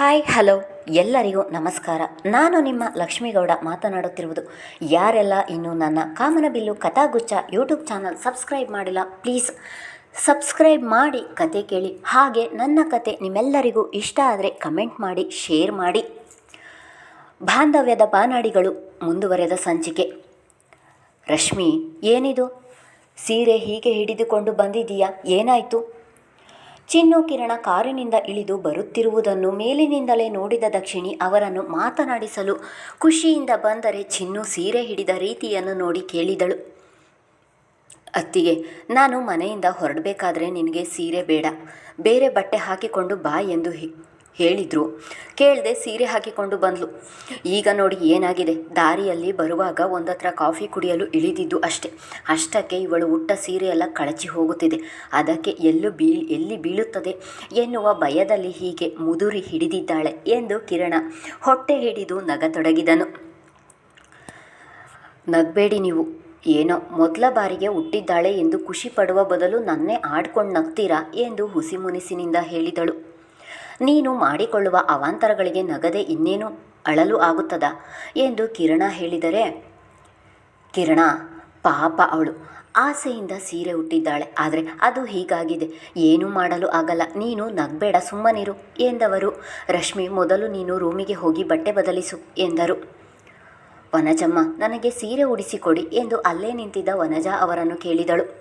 Hi, hello. ಎಲ್ಲರಿಗೂ ನಮಸ್ಕಾರ. ನಾನು ನಿಮ್ಮ ಲಕ್ಷ್ಮೀಗೌಡ ಮಾತನಾಡುತ್ತಿರುವುದು. ಯಾರೆಲ್ಲ ಇನ್ನೂ ನನ್ನ Kamanabillu Kathaguccha YouTube channel subscribe ಮಾಡಿಲ್ಲ, ಪ್ಲೀಸ್ ಸಬ್ಸ್ಕ್ರೈಬ್ ಮಾಡಿ ಕತೆ ಕೇಳಿ. ಹಾಗೆ ನನ್ನ ಕತೆ ನಿಮ್ಮೆಲ್ಲರಿಗೂ ಇಷ್ಟ ಆದರೆ ಕಮೆಂಟ್ ಮಾಡಿ, ಶೇರ್ ಮಾಡಿ. ಬಾಂಧವ್ಯದ ಬಾನಾಡಿಗಳು ಮುಂದುವರೆದ ಸಂಚಿಕೆ. ರಶ್ಮಿ, ಏನಿದು? ಸೀರೆ ಹೀಗೆ ಹಿಡಿದುಕೊಂಡು ಬಂದಿದೀಯಾ ಏನಾಯಿತು? ಚಿನ್ನು ಕಿರಣ ಕಾರಿನಿಂದ ಇಳಿದು ಬರುತ್ತಿರುವುದನ್ನು ಮೇಲಿನಿಂದಲೇ ನೋಡಿದ ದಕ್ಷಿಣಿ ಅವರನ್ನು ಮಾತನಾಡಿಸಲು ಖುಷಿಯಿಂದ ಬಂದರೆ ಚಿನ್ನು ಸೀರೆ ಹಿಡಿದ ರೀತಿಯನ್ನು ನೋಡಿ ಕೇಳಿದಳು. ಅತ್ತಿಗೆ, ನಾನು ಮನೆಯಿಂದ ಹೊರಡಬೇಕಾದ್ರೆ ನಿನಗೆ ಸೀರೆ ಬೇಡ. ಬೇರೆ ಬಟ್ಟೆ ಹಾಕಿಕೊಂಡು ಬಾ ಎಂದು ಹಿ- ಹೇಳಿದ್ರು. ಕೇಳದೆ ಸೀರೆ ಹಾಕಿಕೊಂಡು ಬಂದ್ಲು. ಈಗ ನೋಡಿ ಏನಾಗಿದೆ? ದಾರಿಯಲ್ಲಿ ಬರುವಾಗ ಒಂದತ್ರ ಕಾಫಿ ಕುಡಿಯಲು ಇಳಿದಿದ್ದು ಅಷ್ಟೆ. ಅಷ್ಟಕ್ಕೆ ಇವಳು ಉಟ್ಟ ಸೀರೆಯೆಲ್ಲ ಕಳಚಿ ಹೋಗುತ್ತಿದೆ. ಅದಕ್ಕೆ ಎಲ್ಲೂ ಬೀ ಎಲ್ಲಿ ಬೀಳುತ್ತದೆ? ಎನ್ನುವ ಭಯದಲ್ಲಿ ಹೀಗೆ ಮುದುರಿ ಹಿಡಿದಿದ್ದಾಳೆ ಎಂದು ಕಿರಣ ಹೊಟ್ಟೆ ಹಿಡಿದು ನಗತೊಡಗಿದನು. ನಗಬೇಡಿ ನೀವು. ಏನೋ ಮೊದಲ ಬಾರಿಗೆ ಹುಟ್ಟಿದ್ದಾಳೆ ಎಂದು ಖುಷಿ ಪಡುವ ಬದಲು ನನ್ನೇ ಆಡ್ಕೊಂಡು ನಗ್ತೀರಾ? ಎಂದು ಹುಸಿಮುನಿಸಿನಿಂದ ಹೇಳಿದಳು. ನೀನು ಮಾಡಿಕೊಳ್ಳುವ ಅವಾಂತರಗಳಿಗೆ ನಗದೆ ಇನ್ನೇನು ಅಳಲು ಆಗುತ್ತದ? ಎಂದು ಕಿರಣ ಹೇಳಿದರೆ, ಕಿರಣ, ಪಾಪ ಅವಳು. ಆಸೆಯಿಂದ ಸೀರೆ ಹುಟ್ಟಿದ್ದಾಳೆ ಆದರೆ ಅದು ಹೀಗಾಗಿದೆ. ಏನೂ ಮಾಡಲು ಆಗಲ್ಲ. ನೀನು ನಗಬೇಡ, ಸುಮ್ಮನಿರು ಎಂದವರು. ರಶ್ಮಿ, ಮೊದಲು ನೀನು ರೂಮಿಗೆ ಹೋಗಿ ಬಟ್ಟೆ ಬದಲಿಸು ಎಂದರು. ವನಜಮ್ಮ, ನನಗೆ ಸೀರೆ ಉಡಿಸಿಕೊಡಿ ಎಂದು ಅಲ್ಲೇ ನಿಂತಿದ್ದ ವನಜಾ ಅವರನ್ನು ಕೇಳಿದಳು.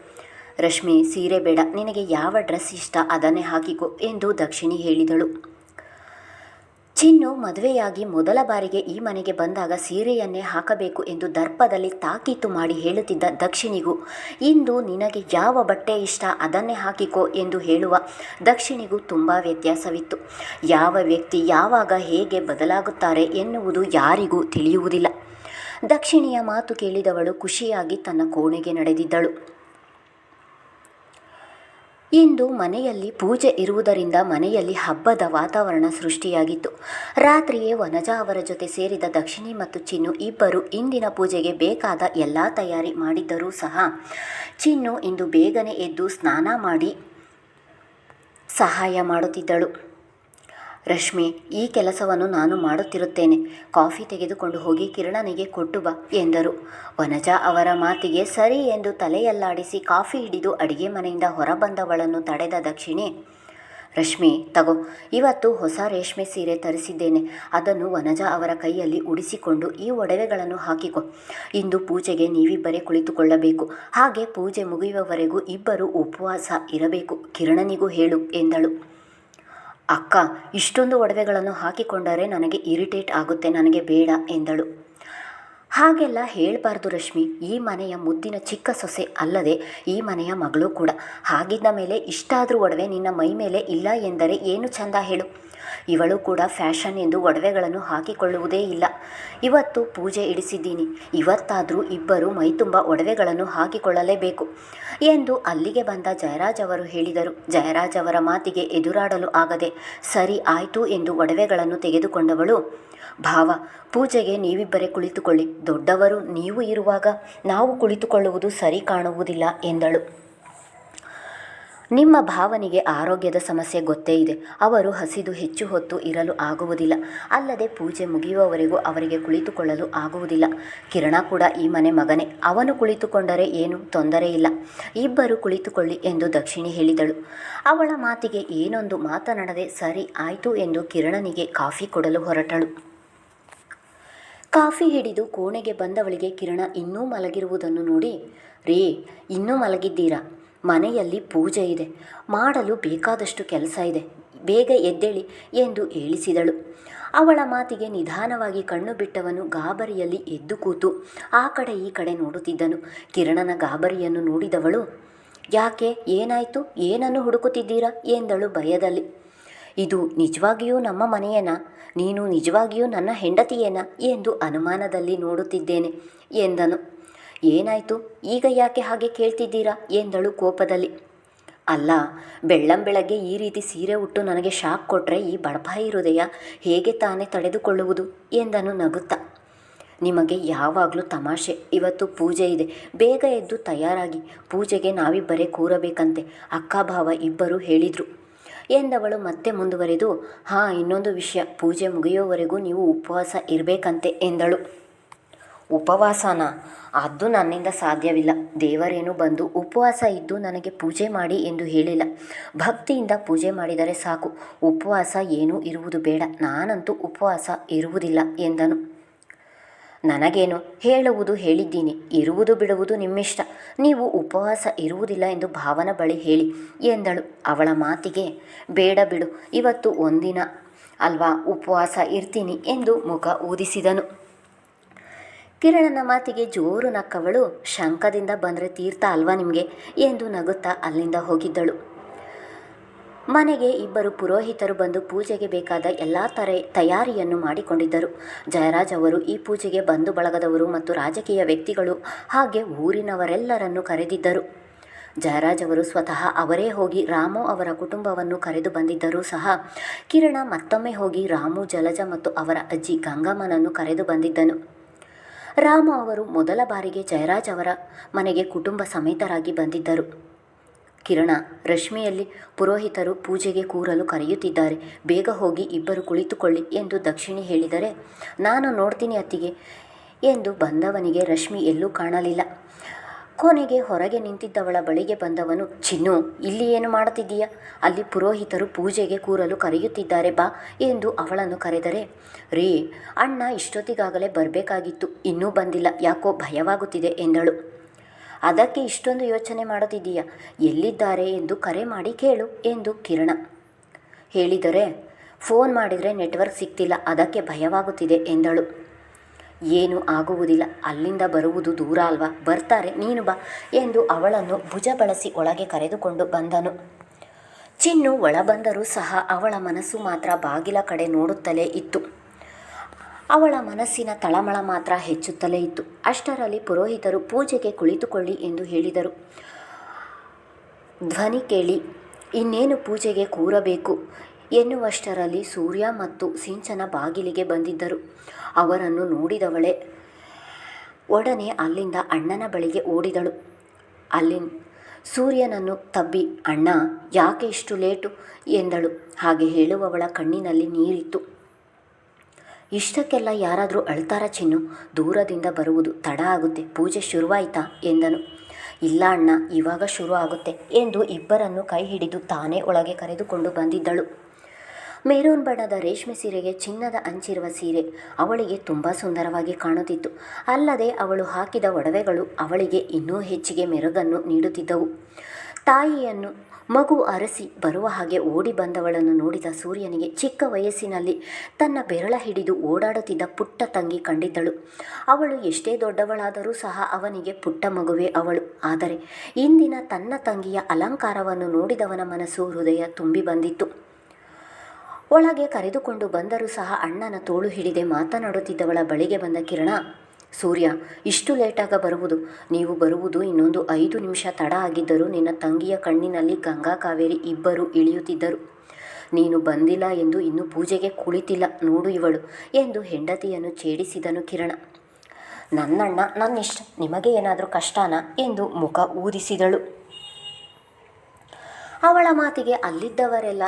ರಶ್ಮಿ, ಸೀರೆ ಬೇಡ, ನಿನಗೆ ಯಾವ ಡ್ರೆಸ್ ಇಷ್ಟ, ಅದನ್ನೇ ಹಾಕಿಕೊ ಎಂದು ದಕ್ಷಿಣಿ ಹೇಳಿದಳು. ಚಿನ್ನು ಮದುವೆಯಾಗಿ ಮೊದಲ ಬಾರಿಗೆ ಈ ಮನೆಗೆ ಬಂದಾಗ ಸೀರೆಯನ್ನೇ ಹಾಕಬೇಕು ಎಂದು ದರ್ಪದಲ್ಲಿ ತಾಕೀತು ಮಾಡಿ ಹೇಳುತ್ತಿದ್ದ ದಕ್ಷಿಣಿಗೂ, ಇಂದು ನಿನಗೆ ಯಾವ ಬಟ್ಟೆ ಇಷ್ಟ, ಅದನ್ನೇ ಹಾಕಿಕೋ ಎಂದು ಹೇಳುವ ದಕ್ಷಿಣಿಗೂ ತುಂಬ ವ್ಯತ್ಯಾಸವಿತ್ತು. ಯಾವ ವ್ಯಕ್ತಿ ಯಾವಾಗ ಹೇಗೆ ಬದಲಾಗುತ್ತಾರೆ ಎನ್ನುವುದು ಯಾರಿಗೂ ತಿಳಿಯುವುದಿಲ್ಲ. ದಕ್ಷಿಣಿಯ ಮಾತು ಕೇಳಿದವಳು ಖುಷಿಯಾಗಿ ತನ್ನ ಕೋಣೆಗೆ ನಡೆದಿದ್ದಳು. ಇಂದು ಮನೆಯಲ್ಲಿ ಪೂಜೆ ಇರುವುದರಿಂದ ಮನೆಯಲ್ಲಿ ಹಬ್ಬದ ವಾತಾವರಣ ಸೃಷ್ಟಿಯಾಗಿತ್ತು. ರಾತ್ರಿಯೇ ವನಜಾ ಅವರ ಜೊತೆ ಸೇರಿದ ದಕ್ಷಿಣಿ ಮತ್ತು ಚಿನ್ನು ಇಬ್ಬರು ಇಂದಿನ ಪೂಜೆಗೆ ಬೇಕಾದ ಎಲ್ಲ ತಯಾರಿ ಮಾಡಿದ್ದರೂ ಸಹ ಚಿನ್ನು ಇಂದು ಬೇಗನೆ ಎದ್ದು ಸ್ನಾನ ಮಾಡಿ ಸಹಾಯ ಮಾಡುತ್ತಿದ್ದಳು. ರಶ್ಮಿ, ಈ ಕೆಲಸವನ್ನು ನಾನು ಮಾಡುತ್ತಿರುತ್ತೇನೆ. ಕಾಫಿ ತೆಗೆದುಕೊಂಡು ಹೋಗಿ ಕಿರಣನಿಗೆ ಕೊಟ್ಟು ಬಾ, ಎಂದರು. ವನಜಾ ಅವರ ಮಾತಿಗೆ ಸರಿ ಎಂದು ತಲೆಯಲ್ಲಾಡಿಸಿ ಕಾಫಿ ಹಿಡಿದು ಅಡಿಗೆ ಮನೆಯಿಂದ ಹೊರಬಂದವಳನ್ನು ತಡೆದ ದಕ್ಷಿಣಿ, ರಶ್ಮಿ, ತಗೋ, ಇವತ್ತು ಹೊಸ ರೇಷ್ಮೆ ಸೀರೆ ತರಿಸಿದ್ದೇನೆ. ಅದನ್ನು ವನಜಾ ಅವರ ಕೈಯಲ್ಲಿ ಉಡಿಸಿಕೊಂಡು ಈ ಒಡವೆಗಳನ್ನು ಹಾಕಿಕೊ. ಇಂದು ಪೂಜೆಗೆ ನೀವಿಬ್ಬರೇ ಕುಳಿತುಕೊಳ್ಳಬೇಕು. ಹಾಗೆ ಪೂಜೆ ಮುಗಿಯುವವರೆಗೂ ಇಬ್ಬರು ಉಪವಾಸ ಇರಬೇಕು. ಕಿರಣನಿಗೂ ಹೇಳು, ಎಂದಳು. ಅಕ್ಕ, ಇಷ್ಟೊಂದು ಒಡವೆಗಳನ್ನು ಹಾಕಿಕೊಂಡರೆ ನನಗೆ ಇರಿಟೇಟ್ ಆಗುತ್ತೆ, ನನಗೆ ಬೇಡ ಎಂದಳು. ಹಾಗೆಲ್ಲ ಹೇಳಬಾರ್ದು ರಶ್ಮಿ. ಈ ಮನೆಯ ಮುದ್ದಿನ ಚಿಕ್ಕ ಸೊಸೆ ಅಲ್ಲದೆ ಈ ಮನೆಯ ಮಗಳು ಕೂಡ. ಹಾಗಿದ್ದ ಮೇಲೆ ಇಷ್ಟಾದರೂ ಒಡವೆ ನಿನ್ನ ಮೈ ಮೇಲೆ ಇಲ್ಲ ಎಂದರೆ ಏನು ಚಂದ ಹೇಳು. ಇವಳು ಕೂಡ ಫ್ಯಾಷನ್ ಎಂದು ಒಡವೆಗಳನ್ನು ಹಾಕಿಕೊಳ್ಳುವುದೇ ಇಲ್ಲ. ಇವತ್ತು ಪೂಜೆ ಇಡಿಸಿದ್ದೀನಿ. ಇವತ್ತಾದರೂ ಇಬ್ಬರು ಮೈತುಂಬ ಒಡವೆಗಳನ್ನು ಹಾಕಿಕೊಳ್ಳಲೇಬೇಕು ಎಂದು ಅಲ್ಲಿಗೆ ಬಂದ ಜಯರಾಜ್ ಅವರು ಹೇಳಿದರು. ಜಯರಾಜ್ ಅವರ ಮಾತಿಗೆ ಎದುರಾಡಲು ಆಗದೆ, ಸರಿ ಆಯಿತು ಎಂದು ಒಡವೆಗಳನ್ನು ತೆಗೆದುಕೊಂಡವಳು, ಭಾವ, ಪೂಜೆಗೆ ನೀವಿಬ್ಬರೇ ಕುಳಿತುಕೊಳ್ಳಿ. ದೊಡ್ಡವರು ನೀವು ಇರುವಾಗ ನಾವು ಕುಳಿತುಕೊಳ್ಳುವುದು ಸರಿ ಕಾಣುವುದಿಲ್ಲ ಎಂದಳು. ನಿಮ್ಮ ಭಾವನಿಗೆ ಆರೋಗ್ಯದ ಸಮಸ್ಯೆ ಗೊತ್ತೇ ಇದೆ. ಅವರು ಹಸಿದು ಹೆಚ್ಚು ಹೊತ್ತು ಇರಲು ಆಗುವುದಿಲ್ಲ. ಅಲ್ಲದೆ ಪೂಜೆ ಮುಗಿಯುವವರೆಗೂ ಅವರಿಗೆ ಕುಳಿತುಕೊಳ್ಳಲು ಆಗುವುದಿಲ್ಲ. ಕಿರಣ ಕೂಡ ಈ ಮನೆ ಮಗನೇ. ಅವನು ಕುಳಿತುಕೊಂಡರೆ ಏನು ತೊಂದರೆ ಇಲ್ಲ. ಇಬ್ಬರು ಕುಳಿತುಕೊಳ್ಳಿ ಎಂದು ದಕ್ಷಿಣಿ ಹೇಳಿದಳು. ಅವಳ ಮಾತಿಗೆ ಏನೊಂದು ಮಾತನಾಡದೆ, ಸರಿ ಆಯಿತು ಎಂದು ಕಿರಣನಿಗೆ ಕಾಫಿ ಕೊಡಲು ಹೊರಟಳು. ಕಾಫಿ ಹಿಡಿದು ಕೋಣೆಗೆ ಬಂದವಳಿಗೆ ಕಿರಣ ಇನ್ನೂ ಮಲಗಿರುವುದನ್ನು ನೋಡಿ, ರೀ, ಇನ್ನೂ ಮಲಗಿದ್ದೀರಾ? ಮನೆಯಲ್ಲಿ ಪೂಜೆ ಇದೆ. ಮಾಡಲು ಬೇಕಾದಷ್ಟು ಕೆಲಸ ಇದೆ. ಬೇಗ ಎದ್ದೇಳಿ ಎಂದು ಹೇಳಿಸಿದಳು. ಅವಳ ಮಾತಿಗೆ ನಿಧಾನವಾಗಿ ಕಣ್ಣು ಬಿಟ್ಟವನು ಗಾಬರಿಯಲ್ಲಿ ಎದ್ದು ಕೂತು ಆ ಕಡೆ ಈ ಕಡೆ ನೋಡುತ್ತಿದ್ದನು. ಕಿರಣನ ಗಾಬರಿಯನ್ನು ನೋಡಿದವಳು, ಯಾಕೆ? ಏನಾಯಿತು? ಏನನ್ನು ಹುಡುಕುತ್ತಿದ್ದೀರಾ? ಎಂದಳು ಭಯದಲ್ಲಿ. ಇದು ನಿಜವಾಗಿಯೂ ನಮ್ಮ ಮನೆಯೇನಾ? ನೀನು ನಿಜವಾಗಿಯೂ ನನ್ನ ಹೆಂಡತಿಯೇನಾ? ಎಂದು ಅನುಮಾನದಲ್ಲಿ ನೋಡುತ್ತಿದ್ದೇನೆ ಎಂದನು. ಏನಾಯಿತು? ಈಗ ಯಾಕೆ ಹಾಗೆ ಕೇಳ್ತಿದ್ದೀರಾ? ಎಂದಳು ಕೋಪದಲ್ಲಿ. ಅಲ್ಲ ಬೆಳ್ಳಂಬೆಳಗ್ಗೆ ಈ ರೀತಿ ಸೀರೆ ಉಟ್ಟು ನನಗೆ ಶಾಕ್ ಕೊಟ್ಟರೆ ಈ ಬಡಪಾಯಿ ಹೃದಯ ಹೇಗೆ ತಾನೇ ತಡೆದುಕೊಳ್ಳುವುದು? ಎಂದನು ನಗುತ್ತಾ. ನಿಮಗೆ ಯಾವಾಗಲೂ ತಮಾಷೆ. ಇವತ್ತು ಪೂಜೆ ಇದೆ. ಬೇಗ ಎದ್ದು ತಯಾರಾಗಿ. ಪೂಜೆಗೆ ನಾವಿಬ್ಬರೇ ಕೂರಬೇಕಂತೆ. ಅಕ್ಕ ಭಾವ ಇಬ್ಬರು ಹೇಳಿದರು. ಎಂದವಳು ಮತ್ತೆ ಮುಂದುವರೆದು, ಹಾಂ, ಇನ್ನೊಂದು ವಿಷಯ. ಪೂಜೆ ಮುಗಿಯೋವರೆಗೂ ನೀವು ಉಪವಾಸ ಇರಬೇಕಂತೆ, ಎಂದಳು. ಉಪವಾಸನ. ಅದು ನನ್ನಿಂದ ಸಾಧ್ಯವಿಲ್ಲ. ದೇವರೇನು ಬಂದು ಉಪವಾಸ ಇದ್ದು ನನಗೆ ಪೂಜೆ ಮಾಡಿ ಎಂದು ಹೇಳಿಲ್ಲ. ಭಕ್ತಿಯಿಂದ ಪೂಜೆ ಮಾಡಿದರೆ ಸಾಕು. ಉಪವಾಸ ಏನೂ ಇರುವುದು ಬೇಡ. ನಾನಂತೂ ಉಪವಾಸ ಇರುವುದಿಲ್ಲ ಎಂದನು. ನನಗೇನು? ಹೇಳುವುದು ಹೇಳಿದ್ದೀನಿ. ಇರುವುದು ಬಿಡುವುದು ನಿಮ್ಮಿಷ್ಟ. ನೀವು ಉಪವಾಸ ಇರುವುದಿಲ್ಲ ಎಂದು ಭಾವನ ಬಳಿ ಹೇಳಿ ಎಂದಳು. ಅವಳ ಮಾತಿಗೆ, ಬೇಡ ಬಿಡು, ಇವತ್ತು ಒಂದಿನ ಅಲ್ವಾ ಉಪವಾಸ ಇರ್ತೀನಿ ಎಂದು ಮುಖ ಊದಿಸಿದನು. ಕಿರಣನ ಮಾತಿಗೆ ಜೋರು ನಕ್ಕವಳು ಶಂಕದಿಂದ ಬಂದರೆ ತೀರ್ಥ ಅಲ್ವಾ ನಿಮಗೆ ಎಂದು ನಗುತ್ತಾ ಅಲ್ಲಿಂದ ಹೋಗಿದ್ದಳು. ಮನೆಗೆ ಇಬ್ಬರು ಪುರೋಹಿತರು ಬಂದು ಪೂಜೆಗೆ ಬೇಕಾದ ಎಲ್ಲ ತರ ತಯಾರಿಯನ್ನು ಮಾಡಿಕೊಂಡಿದ್ದರು. ಜಯರಾಜ್ ಅವರು ಈ ಪೂಜೆಗೆ ಬಂಧು ಬಳಗದವರು ಮತ್ತು ರಾಜಕೀಯ ವ್ಯಕ್ತಿಗಳು ಹಾಗೆ ಊರಿನವರೆಲ್ಲರನ್ನು ಕರೆದಿದ್ದರು. ಜಯರಾಜ್ ಅವರು ಸ್ವತಃ ಅವರೇ ಹೋಗಿ ರಾಮು ಅವರ ಕುಟುಂಬವನ್ನು ಕರೆದು ಬಂದಿದ್ದರೂ ಸಹ ಕಿರಣ ಮತ್ತೊಮ್ಮೆ ಹೋಗಿ ರಾಮು, ಜಲಜ ಮತ್ತು ಅವರ ಅಜ್ಜಿ ಗಂಗಮ್ಮನನ್ನು ಕರೆದು ಬಂದಿದ್ದನು. ರಾಮು ಅವರು ಮೊದಲ ಬಾರಿಗೆ ಜಯರಾಜ್ ಅವರ ಮನೆಗೆ ಕುಟುಂಬ ಸಮೇತರಾಗಿ ಬಂದಿದ್ದರು. ಕಿರಣ, ರಶ್ಮಿಯಲ್ಲಿ ಪುರೋಹಿತರು ಪೂಜೆಗೆ ಕೂರಲು ಕರೆಯುತ್ತಿದ್ದಾರೆ. ಬೇಗ ಹೋಗಿ ಇಬ್ಬರು ಕುಳಿತುಕೊಳ್ಳಿ ಎಂದು ದಕ್ಷಿಣಿ ಹೇಳಿದರೆ, ನಾನು ನೋಡ್ತೀನಿ ಅತ್ತಿಗೆ ಎಂದು ಬಂದವನಿಗೆ ರಶ್ಮಿ ಎಲ್ಲೂ ಕಾಣಲಿಲ್ಲ. ಕೊನೆಗೆ ಹೊರಗೆ ನಿಂತಿದ್ದವಳ ಬಳಿಗೆ ಬಂದವನು, ಚಿನ್ನು, ಇಲ್ಲಿ ಏನು ಮಾಡುತ್ತಿದ್ದೀಯ ಅಲ್ಲಿ ಪುರೋಹಿತರು ಪೂಜೆಗೆ ಕೂರಲು ಕರೆಯುತ್ತಿದ್ದಾರೆ ಬಾ ಎಂದು ಅವಳನ್ನು ಕರೆದರೆ. ರೀ, ಅಣ್ಣ ಇಷ್ಟೊತ್ತಿಗಾಗಲೇ ಬರಬೇಕಾಗಿತ್ತು, ಇನ್ನೂ ಬಂದಿಲ್ಲ, ಯಾಕೋ ಭಯವಾಗುತ್ತಿದೆ ಎಂದಳು. ಅದಕ್ಕೆ ಇಷ್ಟೊಂದು ಯೋಚನೆ ಮಾಡುತ್ತಿದ್ದೀಯ ಎಲ್ಲಿದ್ದಾರೆ ಎಂದು ಕರೆ ಮಾಡಿ ಕೇಳು ಎಂದು ಕಿರಣ ಹೇಳಿದರೆ. ಫೋನ್ ಮಾಡಿದರೆ ನೆಟ್ವರ್ಕ್ ಸಿಗ್ತಿಲ್ಲ ಅದಕ್ಕೆ ಭಯವಾಗುತ್ತಿದೆ ಎಂದಳು. ಏನು ಆಗುವುದಿಲ್ಲ. ಅಲ್ಲಿಂದ ಬರುವುದು ದೂರ ಅಲ್ವಾ? ಬರ್ತಾರೆ, ನೀನು ಬಾ ಎಂದು ಅವಳನ್ನು ಭುಜ ಬಳಸಿ ಒಳಗೆ ಕರೆದುಕೊಂಡು ಬಂದನು. ಚಿನ್ನು ಒಳ ಬಂದರೂ ಸಹ ಅವಳ ಮನಸ್ಸು ಮಾತ್ರ ಬಾಗಿಲ ಕಡೆ ನೋಡುತ್ತಲೇ ಇತ್ತು. ಅವಳ ಮನಸ್ಸಿನ ತಳಮಳ ಮಾತ್ರ ಹೆಚ್ಚುತ್ತಲೇ ಇತ್ತು. ಅಷ್ಟರಲ್ಲಿ ಪುರೋಹಿತರು ಪೂಜೆಗೆ ಕುಳಿತುಕೊಳ್ಳಿ ಎಂದು ಹೇಳಿದರು. ಧ್ವನಿ ಕೇಳಿ, ಇನ್ನೇನು ಪೂಜೆಗೆ ಕೂರಬೇಕು? ಎನ್ನುವಷ್ಟರಲ್ಲಿ ಸೂರ್ಯ ಮತ್ತು ಸಿಂಚನ ಬಾಗಿಲಿಗೆ ಬಂದಿದ್ದರು. ಅವರನ್ನು ನೋಡಿದವಳೆ ಒಡನೆ ಅಲ್ಲಿಂದ ಅಣ್ಣನ ಬಳಿಗೆ ಓಡಿದಳು. ಅಲ್ಲಿ ಸೂರ್ಯನನ್ನು ತಬ್ಬಿ, ಅಣ್ಣ, ಯಾಕೆ ಇಷ್ಟು ಲೇಟು? ಎಂದಳು. ಹಾಗೆ ಹೇಳುವವಳ ಕಣ್ಣಿನಲ್ಲಿ ನೀರಿತ್ತು. ಇಷ್ಟಕ್ಕೆಲ್ಲ ಯಾರಾದರೂ ಅಳ್ತಾರ ಚಿನ್ನು? ದೂರದಿಂದ ಬರುವುದು ತಡ ಆಗುತ್ತೆ. ಪೂಜೆ ಶುರುವಾಯಿತಾ? ಎಂದನು. ಇಲ್ಲ ಅಣ್ಣ, ಇವಾಗ ಶುರು ಆಗುತ್ತೆ ಎಂದು ಇಬ್ಬರನ್ನು ಕೈ ಹಿಡಿದು ತಾನೇ ಒಳಗೆ ಕರೆದುಕೊಂಡು ಬಂದಿದ್ದಳು. ಮೆರೂನ್ ಬಣ್ಣದ ರೇಷ್ಮೆ ಸೀರೆಗೆ ಚಿನ್ನದ ಅಂಚಿರುವ ಸೀರೆ ಅವಳಿಗೆ ತುಂಬ ಸುಂದರವಾಗಿ ಕಾಣುತ್ತಿತ್ತು. ಅಲ್ಲದೆ ಅವಳು ಹಾಕಿದ ಒಡವೆಗಳು ಅವಳಿಗೆ ಇನ್ನೂ ಹೆಚ್ಚಿಗೆ ಮೆರುಗನ್ನು ನೀಡುತ್ತಿದ್ದವು. ತಾಯಿಯನ್ನು ಮಗು ಅರಸಿ ಬರುವ ಹಾಗೆ ಓಡಿ ಬಂದವಳನ್ನು ನೋಡಿದ ಸೂರ್ಯನಿಗೆ ಚಿಕ್ಕ ವಯಸ್ಸಿನಲ್ಲಿ ತನ್ನ ಬೆರಳ ಹಿಡಿದು ಓಡಾಡುತ್ತಿದ್ದ ಪುಟ್ಟ ತಂಗಿ ಕಂಡಿದ್ದಳು. ಅವಳು ಎಷ್ಟೇ ದೊಡ್ಡವಳಾದರೂ ಸಹ ಅವನಿಗೆ ಪುಟ್ಟ ಮಗುವೇ ಅವಳು. ಆದರೆ ಇಂದಿನ ತನ್ನ ತಂಗಿಯ ಅಲಂಕಾರವನ್ನು ನೋಡಿದವನ ಮನಸ್ಸು ಹೃದಯ ತುಂಬಿ ಬಂದಿತ್ತು. ಒಳಗೆ ಕರೆದುಕೊಂಡು ಬಂದರೂ ಸಹ ಅಣ್ಣನ ತೋಳು ಹಿಡಿದೆ ಮಾತನಾಡುತ್ತಿದ್ದವಳ ಬಳಿಗೆ ಬಂದ ಕಿರಣ, ಸೂರ್ಯ, ಇಷ್ಟು ಲೇಟಾಗ ಬರುವುದು? ನೀವು ಬರುವುದು ಇನ್ನೊಂದು ಐದು ನಿಮಿಷ ತಡ ಆಗಿದ್ದರೂ ನಿನ್ನ ತಂಗಿಯ ಕಣ್ಣಿನಲ್ಲಿ ಗಂಗಾ ಕಾವೇರಿ ಇಬ್ಬರು ಇಳಿಯುತ್ತಿದ್ದರು. ನೀನು ಬಂದಿಲ್ಲ ಎಂದು ಇನ್ನೂ ಪೂಜೆಗೆ ಕುಳಿತಿಲ್ಲ, ನೋಡು ಇವಳು ಎಂದು ಹೆಂಡತಿಯನ್ನು ಛೇಡಿಸಿದನು ಕಿರಣ. ನನ್ನಣ್ಣ ನನ್ನಿಷ್ಟ ನಿಮಗೆ ಏನಾದರೂ ಕಷ್ಟನಾ? ಎಂದು ಮುಖ ಊದಿಸಿದಳು. ಅವಳ ಮಾತಿಗೆ ಅಲ್ಲಿದ್ದವರೆಲ್ಲ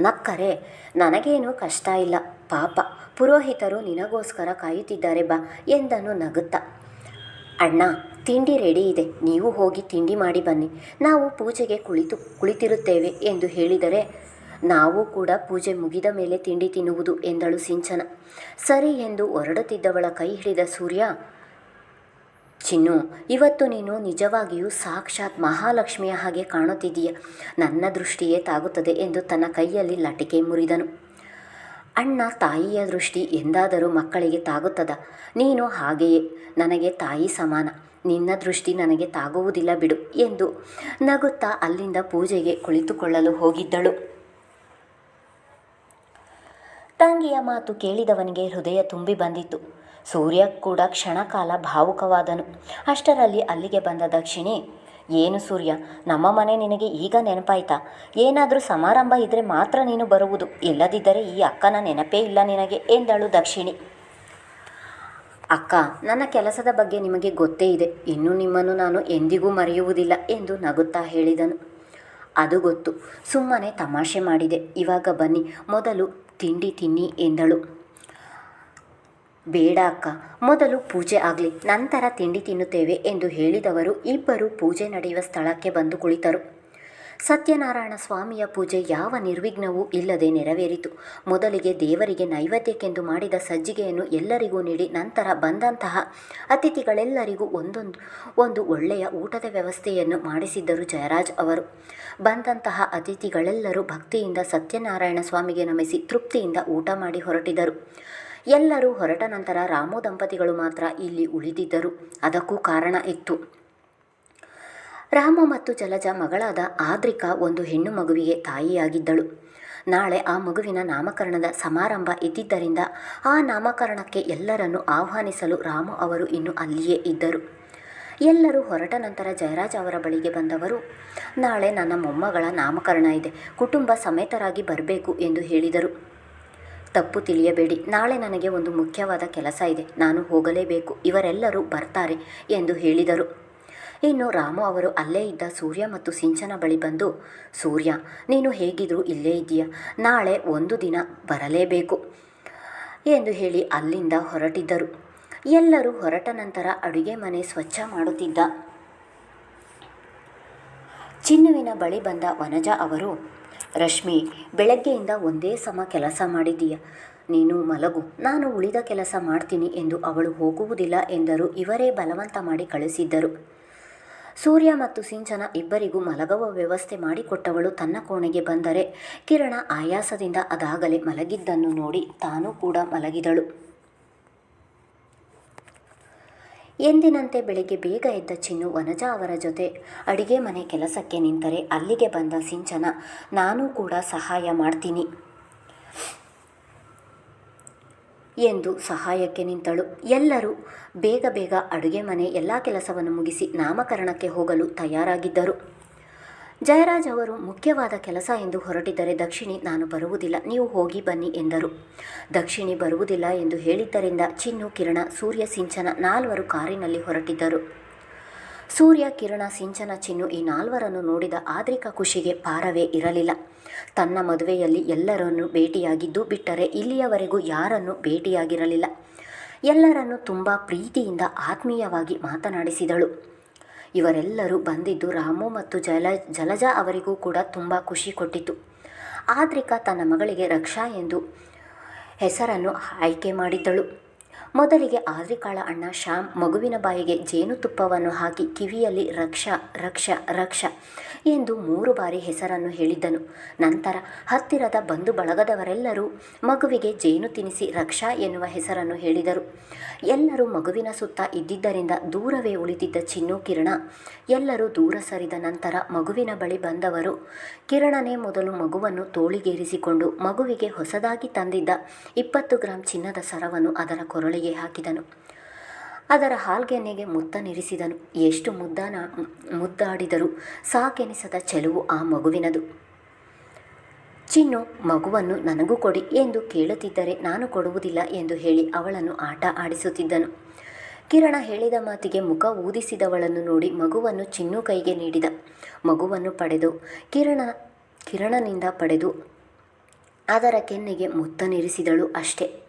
ನಕ್ಕರೆ, ನನಗೇನು ಕಷ್ಟ ಇಲ್ಲ, ಪಾಪ, ಪುರೋಹಿತರು ನಿನಗೋಸ್ಕರ ಕಾಯುತ್ತಿದ್ದಾರೆ ಬಾ ಎಂದನು ನಗುತ್ತಾ. ಅಣ್ಣ, ತಿಂಡಿ ರೆಡಿ ಇದೆ, ನೀವು ಹೋಗಿ ತಿಂಡಿ ಮಾಡಿ ಬನ್ನಿ, ನಾವು ಪೂಜೆಗೆ ಕುಳಿತು, ಕುಳಿತಿರುತ್ತೇವೆ ಎಂದು ಹೇಳಿದರೆ ನಾವು ಕೂಡ ಪೂಜೆ ಮುಗಿದ ಮೇಲೆ ತಿಂಡಿ ತಿನ್ನುವುದು ಎಂದಳು ಸಿಂಚನ. ಸರಿ ಎಂದು ಹೊರಡುತ್ತಿದ್ದವಳ ಕೈ ಹಿಡಿದ ಸೂರ್ಯ ಚಿನ್ನು, ಇವತ್ತು ನೀನು ನಿಜವಾಗಿಯೂ ಸಾಕ್ಷಾತ್ ಮಹಾಲಕ್ಷ್ಮಿಯ ಹಾಗೆ ಕಾಣುತ್ತಿದ್ದೀಯ. ನನ್ನ ದೃಷ್ಟಿಯೇ ತಾಗುತ್ತದೆ ಎಂದು ತನ್ನ ಕೈಯಲ್ಲಿ ಲಟಿಕೆ ಮುರಿದನು. ಅಣ್ಣ, ತಾಯಿಯ ದೃಷ್ಟಿ ಎಂದಾದರೂ ಮಕ್ಕಳಿಗೆ ತಾಗುತ್ತದ? ನೀನು ಹಾಗೆಯೇ, ನನಗೆ ತಾಯಿ ಸಮಾನ. ನಿನ್ನ ದೃಷ್ಟಿ ನನಗೆ ತಾಗುವುದಿಲ್ಲ ಬಿಡು ಎಂದು ನಗುತ್ತಾ ಅಲ್ಲಿಂದ ಪೂಜೆಗೆ ಕುಳಿತುಕೊಳ್ಳಲು ಹೋಗಿದ್ದಳು. ತಂಗಿಯ ಮಾತು ಕೇಳಿದವನಿಗೆ ಹೃದಯ ತುಂಬಿ ಬಂದಿತ್ತು. ಸೂರ್ಯ ಕೂಡ ಕ್ಷಣಕಾಲ ಭಾವುಕವಾದನು. ಅಷ್ಟರಲ್ಲಿ ಅಲ್ಲಿಗೆ ಬಂದ ದಕ್ಷಿಣಿ, ಏನು ಸೂರ್ಯ, ನಮ್ಮ ಮನೆ ನಿನಗೆ ಈಗ ನೆನಪಾಯ್ತಾ? ಏನಾದರೂ ಸಮಾರಂಭ ಇದ್ದರೆ ಮಾತ್ರ ನೀನು ಬರುವುದು. ಇಲ್ಲದಿದ್ದರೆ ಈ ಅಕ್ಕನ ನೆನಪೇ ಇಲ್ಲ ನಿನಗೆ, ಎಂದಳು ದಕ್ಷಿಣಿ. ಅಕ್ಕ, ನನ್ನ ಕೆಲಸದ ಬಗ್ಗೆ ನಿಮಗೆ ಗೊತ್ತೇ ಇದೆ. ಇನ್ನು ನಿಮ್ಮನ್ನು ನಾನು ಎಂದಿಗೂ ಮರೆಯುವುದಿಲ್ಲ, ಎಂದು ನಗುತ್ತಾ ಹೇಳಿದನು. ಅದು ಗೊತ್ತು. ಸುಮ್ಮನೆ ತಮಾಷೆ ಮಾಡಿದೆ. ಇವಾಗ ಬನ್ನಿ. ಮೊದಲು ತಿಂಡಿ ತಿನ್ನಿ, ಎಂದಳು. ಬೇಡ ಅಕ್ಕ, ಮೊದಲು ಪೂಜೆ ಆಗಲಿ, ನಂತರ ತಿಂಡಿ ತಿನ್ನುತ್ತೇವೆ ಎಂದು ಹೇಳಿದವರು ಇಬ್ಬರು ಪೂಜೆ ನಡೆಯುವ ಸ್ಥಳಕ್ಕೆ ಬಂದು ಕುಳಿತರು. ಸತ್ಯನಾರಾಯಣ ಸ್ವಾಮಿಯ ಪೂಜೆ ಯಾವ ನಿರ್ವಿಘ್ನವೂ ಇಲ್ಲದೆ ನೆರವೇರಿತು. ಮೊದಲಿಗೆ ದೇವರಿಗೆ ನೈವೇದ್ಯಕ್ಕೆಂದು ಮಾಡಿದ ಸಜ್ಜಿಗೆಯನ್ನು ಎಲ್ಲರಿಗೂ ನೀಡಿ, ನಂತರ ಬಂದಂತಹ ಅತಿಥಿಗಳೆಲ್ಲರಿಗೂ ಒಂದೊಂದು, ಒಂದು ಒಳ್ಳೆಯ ಊಟದ ವ್ಯವಸ್ಥೆಯನ್ನು ಮಾಡಿಸಿದ್ದರು ಜಯರಾಜ್ ಅವರು. ಬಂದಂತಹ ಅತಿಥಿಗಳೆಲ್ಲರೂ ಭಕ್ತಿಯಿಂದ ಸತ್ಯನಾರಾಯಣ ಸ್ವಾಮಿಗೆ ನಮಿಸಿ ತೃಪ್ತಿಯಿಂದ ಊಟ ಮಾಡಿ ಹೊರಟಿದರು. ಎಲ್ಲರೂ ಹೊರಟ ನಂತರ ರಾಮು ದಂಪತಿಗಳು ಮಾತ್ರ ಇಲ್ಲಿ ಉಳಿದಿದ್ದರು. ಅದಕ್ಕೂ ಕಾರಣ ಇತ್ತು. ರಾಮ ಮತ್ತು ಜಲಜ ಮಗಳಾದ ಆದ್ರಿಕಾ ಒಂದು ಹೆಣ್ಣು ಮಗುವಿಗೆ ತಾಯಿಯಾಗಿದ್ದಳು. ನಾಳೆ ಆ ಮಗುವಿನ ನಾಮಕರಣದ ಸಮಾರಂಭ ಇದ್ದಿದ್ದರಿಂದ ಆ ನಾಮಕರಣಕ್ಕೆ ಎಲ್ಲರನ್ನು ಆಹ್ವಾನಿಸಲು ರಾಮು ಅವರು ಇನ್ನು ಅಲ್ಲಿಯೇ ಇದ್ದರು. ಎಲ್ಲರೂ ಹೊರಟ ನಂತರ ಜಯರಾಜ್ ಅವರ ಬಳಿಗೆ ಬಂದವರು, ನಾಳೆ ನನ್ನ ಮೊಮ್ಮಗಳ ನಾಮಕರಣ ಇದೆ. ಕುಟುಂಬ ಸಮೇತರಾಗಿ ಬರಬೇಕು ಎಂದು ಹೇಳಿದರು. ತಪ್ಪು ತಿಳಿಯಬೇಡಿ. ನಾಳೆ ನನಗೆ ಒಂದು ಮುಖ್ಯವಾದ ಕೆಲಸ ಇದೆ. ನಾನು ಹೋಗಲೇಬೇಕು. ಇವರೆಲ್ಲರೂ ಬರ್ತಾರೆ ಎಂದು ಹೇಳಿದರು. ಇನ್ನು ರಾಮು ಅವರು ಅಲ್ಲೇ ಇದ್ದ ಸೂರ್ಯ ಮತ್ತು ಸಿಂಚನ ಬಳಿ ಬಂದು, ಸೂರ್ಯ, ನೀನು ಹೇಗಿದ್ರೂ ಇಲ್ಲೇ ಇದೆಯಾ ನಾಳೆ ಒಂದು ದಿನ ಬರಲೇಬೇಕು ಎಂದು ಹೇಳಿ ಅಲ್ಲಿಂದ ಹೊರಟಿದ್ದರು. ಎಲ್ಲರೂ ಹೊರಟ ನಂತರ ಅಡುಗೆ ಮನೆ ಸ್ವಚ್ಛ ಮಾಡುತ್ತಿದ್ದ. ಚಿನ್ನುವಿನ ಬಳಿ ಬಂದ ವನಜ ಅವರು ರಶ್ಮಿ, ಬೆಳಗ್ಗೆಯಿಂದ ಒಂದೇ ಸಮ ಕೆಲಸ ಮಾಡಿದ್ದೀಯ. ನೀನು ಮಲಗು. ನಾನು ಉಳಿದ ಕೆಲಸ ಮಾಡ್ತೀನಿ ಎಂದು ಅವಳು ಹೋಗುವುದಿಲ್ಲ ಎಂದರು. ಇವರೇ ಬಲವಂತ ಮಾಡಿ ಕಳಿಸಿದ್ದರು. ಸೂರ್ಯ ಮತ್ತು ಸಿಂಚನ ಇಬ್ಬರಿಗೂ ಮಲಗುವ ವ್ಯವಸ್ಥೆ ಮಾಡಿಕೊಟ್ಟವಳು ತನ್ನ ಕೋಣೆಗೆ ಬಂದರೆ ಕಿರಣ ಆಯಾಸದಿಂದ ಅದಾಗಲೇ ಮಲಗಿದ್ದನ್ನು ನೋಡಿ ತಾನೂ ಕೂಡ ಮಲಗಿದಳು. ಎಂದಿನಂತೆ ಬೆಳಿಗ್ಗೆ ಬೇಗ ಎದ್ದ ಚಿನ್ನು ವನಜಾ ಅವರ ಜೊತೆ. ಅಡಿಗೆ ಮನೆ ಕೆಲಸಕ್ಕೆ ನಿಂತರೆ ಅಲ್ಲಿಗೆ ಬಂದ ಸಿಂಚನ, ನಾನು ಕೂಡ ಸಹಾಯ ಮಾಡ್ತೀನಿ ಎಂದು ಸಹಾಯಕ್ಕೆ ನಿಂತಳು. ಎಲ್ಲರೂ ಬೇಗ ಬೇಗ ಅಡುಗೆ ಮನೆ ಎಲ್ಲ ಕೆಲಸವನ್ನು ಮುಗಿಸಿ ನಾಮಕರಣಕ್ಕೆ ಹೋಗಲು ತಯಾರಾಗಿದ್ದರು. ಜಯರಾಜ್ ಅವರು ಮುಖ್ಯವಾದ ಕೆಲಸ ಎಂದು ಹೊರಟಿದ್ದರೆ ದಕ್ಷಿಣಿ ನಾನು ಬರುವುದಿಲ್ಲ, ನೀವು ಹೋಗಿ ಬನ್ನಿ ಎಂದರು. ದಕ್ಷಿಣಿ ಬರುವುದಿಲ್ಲ ಎಂದು ಹೇಳಿದ್ದರಿಂದ ಚಿನ್ನು, ಕಿರಣ, ಸೂರ್ಯ, ಸಿಂಚನ ನಾಲ್ವರು ಕಾರಿನಲ್ಲಿ ಹೊರಟಿದ್ದರು. ಸೂರ್ಯ, ಕಿರಣ, ಸಿಂಚನ, ಚಿನ್ನು ಈ ನಾಲ್ವರನ್ನು ನೋಡಿದ ಆದ್ರಿಕ ಖುಷಿಗೆ ಪಾರವೇ ಇರಲಿಲ್ಲ. ತನ್ನ ಮದುವೆಯಲ್ಲಿ ಎಲ್ಲರನ್ನು ಭೇಟಿಯಾಗಿದ್ದು ಬಿಟ್ಟರೆ ಇಲ್ಲಿಯವರೆಗೂ ಯಾರನ್ನು ಭೇಟಿಯಾಗಿರಲಿಲ್ಲ. ಎಲ್ಲರನ್ನು ತುಂಬ ಪ್ರೀತಿಯಿಂದ ಆತ್ಮೀಯವಾಗಿ ಮಾತನಾಡಿಸಿದಳು. ಇವರೆಲ್ಲರೂ ಬಂದಿದ್ದು ರಾಮು ಮತ್ತು ಜಲ, ಜಲಜಾ ಅವರಿಗೂ ಕೂಡ ತುಂಬ ಖುಷಿ ಕೊಟ್ಟಿತು ಆದ್ರಿಕಾ ತನ್ನ ಮಗಳಿಗೆ ರಕ್ಷಾ ಎಂದು ಹೆಸರನ್ನು ಆಯ್ಕೆ ಮಾಡಿದ್ದಳು. ಮೊದಲಿಗೆ ಆದ್ರಿಕಾಳ ಅಣ್ಣ ಶ್ಯಾಮ್ ಮಗುವಿನ ಬಾಯಿಗೆ ಜೇನುತುಪ್ಪವನ್ನು ಹಾಕಿ ಕಿವಿಯಲ್ಲಿ ರಕ್ಷ ರಕ್ಷ ರಕ್ಷ ಎಂದು ಮೂರು ಬಾರಿ ಹೆಸರನ್ನು ಹೇಳಿದ್ದನು. ನಂತರ ಹತ್ತಿರದ ಬಂಧು ಬಳಗದವರೆಲ್ಲರೂ ಮಗುವಿಗೆ ಜೇನು ತಿನಿಸಿ ರಕ್ಷಾ ಎನ್ನುವ ಹೆಸರನ್ನು ಹೇಳಿದರು. ಎಲ್ಲರೂ ಮಗುವಿನ ಸುತ್ತ ಇದ್ದಿದ್ದರಿಂದ ದೂರವೇ ಉಳಿದಿದ್ದ ಚಿನ್ನು ಕಿರಣ, ಎಲ್ಲರೂ ದೂರ ಸರಿದ ನಂತರ ಮಗುವಿನ ಬಳಿ ಬಂದವರು. ಕಿರಣನೇ ಮೊದಲು ಮಗುವನ್ನು ತೋಳಿಗೇರಿಸಿಕೊಂಡು ಮಗುವಿಗೆ ಹೊಸದಾಗಿ ತಂದಿದ್ದ ಇಪ್ಪತ್ತು ಗ್ರಾಂ ಚಿನ್ನದ ಸರವನ್ನು ಅದರ ಕೊರಳಿಗೆ ಹಾಕಿದನು. ಅದರ ಹಾಲ್ಗೆನ್ನೆಗೆ ಮುತ್ತನಿರಿಸಿದನು ಎಷ್ಟು ಮುದ್ದಾನ ಮುದ್ದಾಡಿದರೂ ಸಾಕೆನಿಸದ ಚೆಲುವು ಆ ಮಗುವಿನದು. ಚಿನ್ನು, ಮಗುವನ್ನು ನನಗೂ ಕೊಡಿ ಎಂದು ಕೇಳುತ್ತಿದ್ದರೆ ನಾನು ಕೊಡುವುದಿಲ್ಲ ಎಂದು ಹೇಳಿ ಅವಳನ್ನು ಆಟ ಆಡಿಸುತ್ತಿದ್ದನು. ಕಿರಣ ಹೇಳಿದ ಮಾತಿಗೆ ಮುಖ ಊದಿಸಿದವಳನ್ನು ನೋಡಿ ಮಗುವನ್ನು ಚಿನ್ನು ಕೈಗೆ ನೀಡಿದ. ಮಗುವನ್ನು ಪಡೆದು ಕಿರಣ, ಕಿರಣನಿಂದ ಪಡೆದು ಅದರ ಕೆನ್ನೆಗೆ ಮುತ್ತನಿರಿಸಿದಳು ಅಷ್ಟೇ.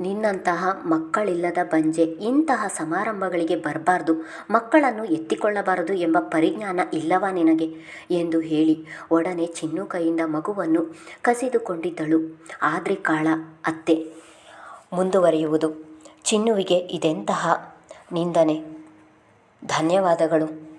ನಿನ್ನಂತಹ ಮಕ್ಕಳಿಲ್ಲದ ಬಂಜೆ ಇಂತಹ ಸಮಾರಂಭಗಳಿಗೆ ಬರಬಾರ್ದು, ಮಕ್ಕಳನ್ನು ಎತ್ತಿಕೊಳ್ಳಬಾರದು ಎಂಬ ಪರಿಜ್ಞಾನ ಇಲ್ಲವಾ ನಿನಗೆ? ಎಂದು ಹೇಳಿ ಒಡನೆ ಚಿನ್ನು ಕೈಯಿಂದ ಮಗುವನ್ನು ಕಸಿದುಕೊಂಡಿದ್ದಳು. ಆದ್ರೆ ಕಾಳ, ಅತ್ತೆ, ಮುಂದುವರಿಯುವುದು. ಚಿನ್ನುವಿಗೆ ಇದೆಂತಹ ನಿಂದನೆ? ಧನ್ಯವಾದಗಳು.